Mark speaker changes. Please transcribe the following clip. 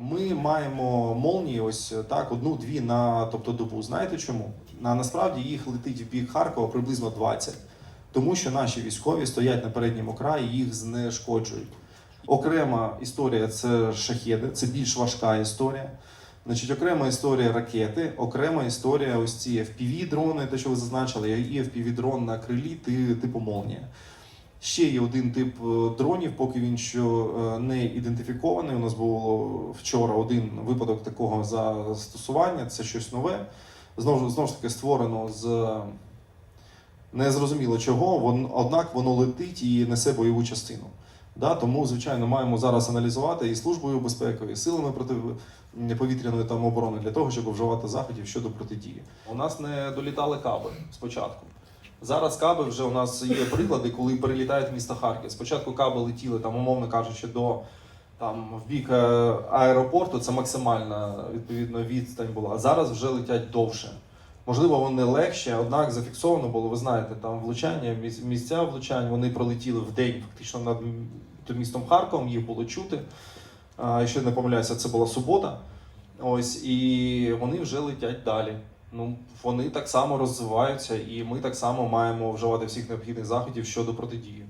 Speaker 1: Ми маємо молнії ось так, одну-дві на тобто добу. Знаєте чому? На насправді їх летить в бік Харкова приблизно 20. Тому що наші військові стоять на передньому краї, їх знешкоджують. Окрема історія це шахеди, це більш важка історія. Значить, окрема історія ракети, окрема історія ось ці fpv дрони, те, що ви зазначили, і fpv дрон на крилі, ти- типу молнія. Ще є один тип е, дронів, поки він що е, не ідентифікований. У нас було вчора один випадок такого застосування. Це щось нове. Знову знову ж таки створено з незрозуміло чого, вон, однак воно летить і несе бойову частину. Да, тому, звичайно, маємо зараз аналізувати і службою безпеки, і силами протиповітряної там оборони для того, щоб вживати заходів щодо протидії. У нас не долітали каби спочатку. Зараз каби вже у нас є приклади, коли перелітають в місто Харків. Спочатку каби летіли там, умовно кажучи, до там в бік е, аеропорту. Це максимальна відповідно відстань була. А зараз вже летять довше. Можливо, вони легші, однак зафіксовано було. Ви знаєте, там влучання, місця влучань вони пролетіли в день фактично над містом Харковом. Їх було чути. Якщо не помиляюся, це була субота. Ось і вони вже летять далі. Ну, вони так само розвиваються, і ми так само маємо вживати всіх необхідних заходів щодо протидії.